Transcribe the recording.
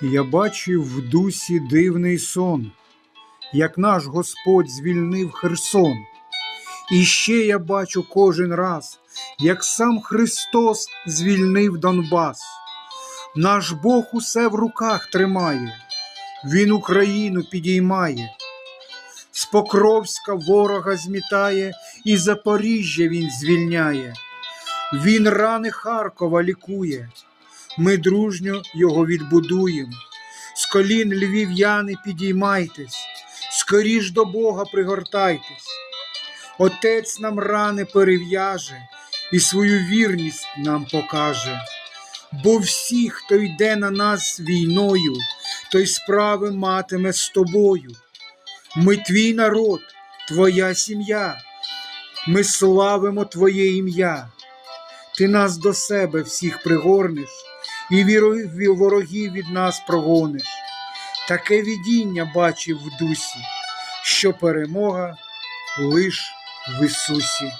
Я бачив в дусі дивний сон, як наш Господь звільнив Херсон. І ще я бачу кожен раз, як сам Христос звільнив Донбас. Наш Бог усе в руках тримає, Він Україну підіймає. З Покровська ворога змітає, і Запоріжжя він звільняє. Він рани Харкова лікує. Ми дружньо його відбудуємо. З колін львів'яни підіймайтесь, скоріш до Бога пригортайтесь. Отець нам рани перев'яже і свою вірність нам покаже. Бо всі, хто йде на нас війною, той справи матиме з тобою. Ми твій народ, твоя сім'я, ми славимо Твоє ім'я. Ти нас до себе всіх пригорнеш і ворогів від нас прогониш. Таке видіння бачив в дусі, що перемога лиш в Ісусі.